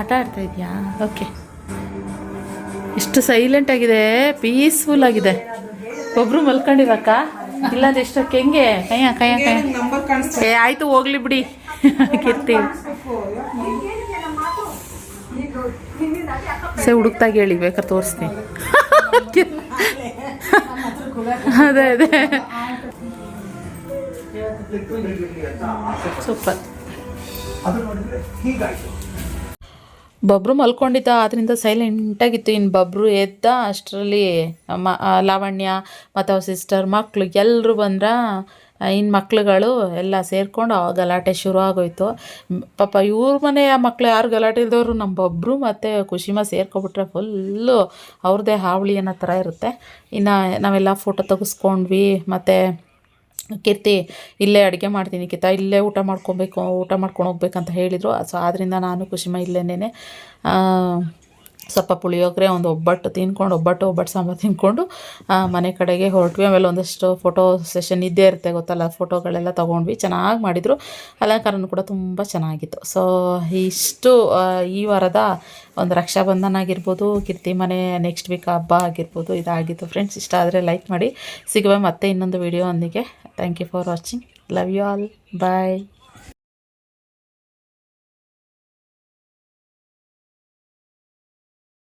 ಆಟ ಆಡ್ತಾ ಇದೆಯಾ? ಓಕೆ ಎಷ್ಟು ಸೈಲೆಂಟ್ ಆಗಿದೆ. ಪೀಸ್ಫುಲ್ ಆಗಿದೆ. ಒಬ್ಬರು ಮಲ್ಕೊಂಡಿರಕ್ಕ? ಇಲ್ಲ ಅಂದ್ರೆ ಎಷ್ಟಕ್ಕೆ ಹೆಂಗೆ? ಕೈಯ ಕೈಯ ಕೈಯ. ನಂಬರ್ ಕಾಣಿಸ್ತಾ ಏ ಆಯ್ತು ಹೋಗ್ಲಿ ಬಿಡಿ. ಕಿರ್ತೀವಿ. ಸೇ ಹುಡುಕ್ತಾಗ ಹೇಳಿ ಬೇಕಾದ್ರೆ ತೋರಿಸ್ತೀನಿ. ಅದೇ ಅದೇ. ಸೂಪರ್. ಬಬ್ರು ಮಲ್ಕೊಂಡಿದ್ದ ಅದರಿಂದ ಸೈಲೆಂಟಾಗಿತ್ತು ಇನ್ನು ಬಬ್ರು ಎದ್ದ ಅಷ್ಟರಲ್ಲಿ ಮ ಆ, ಲಾವಣ್ಯ ಮತ್ತು ಅವ್ರ ಸಿಸ್ಟರ್ ಮಕ್ಕಳು ಎಲ್ಲರೂ ಬಂದ್ರ ಇನ್ನು ಮಕ್ಳುಗಳು ಎಲ್ಲ ಸೇರಿಕೊಂಡು ಗಲಾಟೆ ಶುರು ಆಗೋಯ್ತು. ಪಾಪ ಇವ್ರ ಮನೆಯ ಮಕ್ಕಳು ಯಾರು ಗಲಾಟೆ ಇಲ್ದವರು ನಮ್ಮ ಬಬ್ರು ಮತ್ತು ಖುಷಿಮ ಸೇರ್ಕೊಬಿಟ್ರೆ ಫುಲ್ಲು ಅವ್ರದ್ದೇ ಹಾವಳಿ ಅನ್ನೋ ಥರ ಇರುತ್ತೆ. ಇನ್ನು ನಾವೆಲ್ಲ ಫೋಟೋ ತೆಗೆಸ್ಕೊಂಡ್ವಿ ಮತ್ತು ಕೀರ್ತಿ, ಇಲ್ಲೇ ಅಡುಗೆ ಮಾಡ್ತೀನಿ ಕಿತ್ತ ಇಲ್ಲೇ ಊಟ ಮಾಡ್ಕೊಬೇಕು, ಊಟ ಮಾಡ್ಕೊಂಡು ಹೋಗ್ಬೇಕಂತ ಹೇಳಿದರು. ಸೊ ಆದ್ದರಿಂದ ನಾನು ಖುಷಿಮ ಇಲ್ಲೇನೆ ಸ್ವಲ್ಪ ಪುಳಿಯೋಗರೆ, ಒಂದು ಒಬ್ಬಟ್ಟು ತಿನ್ಕೊಂಡು, ಒಬ್ಬಟ್ಟು ಒಬ್ಬಟ್ಟು ಸಾಂಬಾರು ತಿನ್ಕೊಂಡು ಮನೆ ಕಡೆಗೆ ಹೊರಟ್ವಿ. ಆಮೇಲೆ ಒಂದಷ್ಟು ಫೋಟೋ ಸೆಷನ್ ಇದ್ದೇ ಇರುತ್ತೆ, ಗೊತ್ತಲ್ಲ? ಫೋಟೋಗಳೆಲ್ಲ ತೊಗೊಂಡ್ವಿ. ಚೆನ್ನಾಗಿ ಮಾಡಿದರು. ಅಲಂಕಾರನೂ ಕೂಡ ತುಂಬ ಚೆನ್ನಾಗಿತ್ತು. ಸೊ ಇಷ್ಟು ಈ ವಾರದ ಒಂದು ರಕ್ಷಾಬಂಧನ ಆಗಿರ್ಬೋದು, ಕೀರ್ತಿ ಮನೆ ನೆಕ್ಸ್ಟ್ ವೀಕ್ ಹಬ್ಬ ಆಗಿರ್ಬೋದು, ಇದಾಗಿತ್ತು ಫ್ರೆಂಡ್ಸ್ ಇಷ್ಟ ಆದರೆ ಲೈಕ್ ಮಾಡಿ. ಸಿಗುವ ಮತ್ತೆ ಇನ್ನೊಂದು ವೀಡಿಯೋ ಒಂದಿಗೆ. Thank you for watching love you all bye